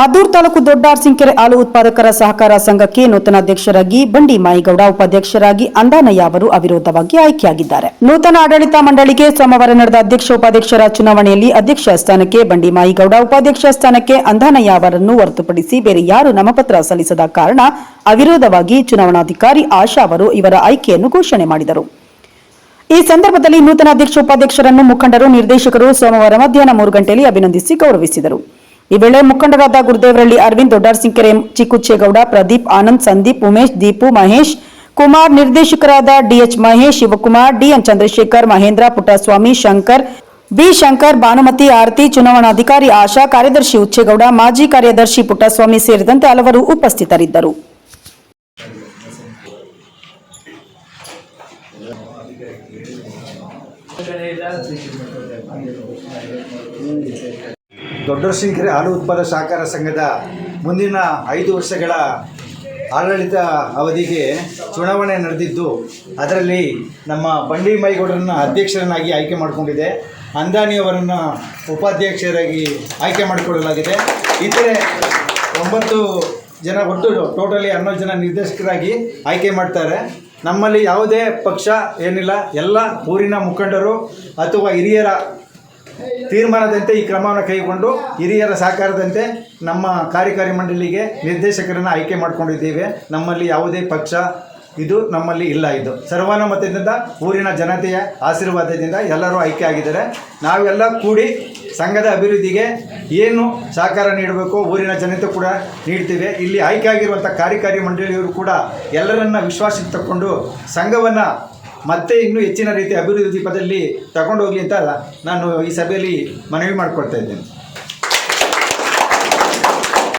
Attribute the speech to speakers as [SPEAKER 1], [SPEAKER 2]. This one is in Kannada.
[SPEAKER 1] ಮದ್ದೂರು ತಾಲೂಕು ದೊಡ್ಡ ಸಿಂಕೆರೆ ಹಾಲು ಉತ್ಪಾದಕರ ಸಹಕಾರ ಸಂಘಕ್ಕೆ ನೂತನ ಅಧ್ಯಕ್ಷರಾಗಿ ಬಂಡಿ ಮಾಯಿಗೌಡ, ಉಪಾಧ್ಯಕ್ಷರಾಗಿ ಅಂದಾನಯ್ಯ ಅವರು ಅವಿರೋಧವಾಗಿ ಆಯ್ಕೆಯಾಗಿದ್ದಾರೆ. ನೂತನ ಆಡಳಿತ ಮಂಡಳಿಗೆ ಸೋಮವಾರ ನಡೆದ ಅಧ್ಯಕ್ಷ, ಉಪಾಧ್ಯಕ್ಷರ ಚುನಾವಣೆಯಲ್ಲಿ ಅಧ್ಯಕ್ಷ ಸ್ಥಾನಕ್ಕೆ ಬಂಡಿ ಮಾಯಿಗೌಡ, ಉಪಾಧ್ಯಕ್ಷ ಸ್ಥಾನಕ್ಕೆ ಅಂದಾನಯ್ಯ ಅವರನ್ನು ಹೊರತುಪಡಿಸಿ ಬೇರೆ ಯಾರು ನಾಮಪತ್ರ ಸಲ್ಲಿಸದ ಕಾರಣ ಅವಿರೋಧವಾಗಿ ಚುನಾವಣಾಧಿಕಾರಿ ಆಶಾ ಅವರು ಇವರ ಆಯ್ಕೆಯನ್ನು ಘೋಷಣೆ ಮಾಡಿದರು. ಈ ಸಂದರ್ಭದಲ್ಲಿ ನೂತನ ಅಧ್ಯಕ್ಷ, ಉಪಾಧ್ಯಕ್ಷರನ್ನು ಮುಖಂಡರು, ನಿರ್ದೇಶಕರು ಸೋಮವಾರ ಮಧ್ಯಾಹ್ನ ಮೂರು ಗಂಟೆಯಲ್ಲಿ ಅಭಿನಂದಿಸಿ ಗೌರವಿಸಿದರು. ಈ ವೇಳೆ ಮುಖಂಡರಾದ ಗುರುದೇವರಳ್ಳಿ ಅರವಿಂದ್ ದೊಡ್ಡಾರ್ಸಿಂಕೆರೆ ಚಿಕ್ಕುಚ್ಚೇಗೌಡ ಪ್ರದೀಪ್ ಆನಂದ್ ಸಂದೀಪ್ ಉಮೇಶ್ ದೀಪು ಮಹೇಶ್ ಕುಮಾರ್ ನಿರ್ದೇಶಕರಾದ DH Mahesh Shivakumar DN Chandrashekar Mahendra Puttaswamy Shankar B Shankar Bhanumathi Aarathi ಚುನಾವಣಾಧಿಕಾರಿ ಆಶಾ ಕಾರ್ಯದರ್ಶಿ ಉಚ್ಚೇಗೌಡ ಮಾಜಿ ಕಾರ್ಯದರ್ಶಿ ಪುಟ್ಟಸ್ವಾಮಿ ಸೇರಿದಂತೆ ಹಲವರು ಉಪಸ್ಥಿತರಿದ್ದರು.
[SPEAKER 2] ದೊಡ್ಡರಸಿಂಕೆರೆ ಹಾಲು ಉತ್ಪಾದಕ ಸಹಕಾರ ಸಂಘದ ಮುಂದಿನ ಐದು ವರ್ಷಗಳ ಆಡಳಿತ ಅವಧಿಗೆ ಚುನಾವಣೆ ನಡೆದಿದ್ದು, ಅದರಲ್ಲಿ ನಮ್ಮ ಬಂಡಿ ಮೈಗೌಡರನ್ನ ಅಧ್ಯಕ್ಷರನ್ನಾಗಿ ಆಯ್ಕೆ ಮಾಡಿಕೊಂಡಿದೆ. ಅಂದಾನಿಯವರನ್ನು ಉಪಾಧ್ಯಕ್ಷರಾಗಿ ಆಯ್ಕೆ ಮಾಡಿಕೊಳ್ಳಲಾಗಿದೆ. ಇತರೆ ಒಂಬತ್ತು ಜನ ಒಟ್ಟು ಟೋಟಲಿ ಹನ್ನೊಂದು ಜನ ನಿರ್ದೇಶಕರಾಗಿ ಆಯ್ಕೆ ಮಾಡ್ತಾರೆ. ನಮ್ಮಲ್ಲಿ ಯಾವುದೇ ಪಕ್ಷ ಏನಿಲ್ಲ, ಎಲ್ಲ ಊರಿನ ಮುಖಂಡರು ಅಥವಾ ಹಿರಿಯರ ತೀರ್ಮಾನದಂತೆ ಈ ಕ್ರಮವನ್ನು ಕೈಗೊಂಡು ಹಿರಿಯರ ಸಹಕಾರದಂತೆ ನಮ್ಮ ಕಾರ್ಯಕಾರಿ ಮಂಡಳಿಗೆ ನಿರ್ದೇಶಕರನ್ನು ಆಯ್ಕೆ ಮಾಡಿಕೊಂಡಿದ್ದೇವೆ. ನಮ್ಮಲ್ಲಿ ಯಾವುದೇ ಪಕ್ಷ ಇದು ನಮ್ಮಲ್ಲಿ ಇಲ್ಲ ಇದು. ಸರ್ವಾನುಮತದಿಂದ ಊರಿನ ಜನತೆಯ ಆಶೀರ್ವಾದದಿಂದ ಎಲ್ಲರೂ ಆಯ್ಕೆ ಆಗಿದ್ದಾರೆ. ನಾವೆಲ್ಲ ಕೂಡಿ ಸಂಘದ ಅಭಿವೃದ್ಧಿಗೆ ಏನು ಸಹಕಾರ ನೀಡಬೇಕು ಊರಿನ ಜನತೆ ಕೂಡ ನೀಡ್ತೀವಿ. ಇಲ್ಲಿ ಆಯ್ಕೆ ಆಗಿರುವಂಥ ಕಾರ್ಯಕಾರಿ ಮಂಡಳಿಯವರು ಕೂಡ ಎಲ್ಲರನ್ನ ವಿಶ್ವಾಸಕ್ಕೆ ತಗೊಂಡು ಸಂಘವನ್ನು ಮತ್ತೆ ಇನ್ನೂ ಹೆಚ್ಚಿನ ರೀತಿ ಅಭಿವೃದ್ಧಿ ಪದಲ್ಲಿ ತಗೊಂಡು ಹೋಗಲಿ ಅಂತ ನಾನು ಈ ಸಭೆಯಲ್ಲಿ ಮನವಿ ಮಾಡಿಕೊಳ್ತಾ ಇದ್ದೇನೆ.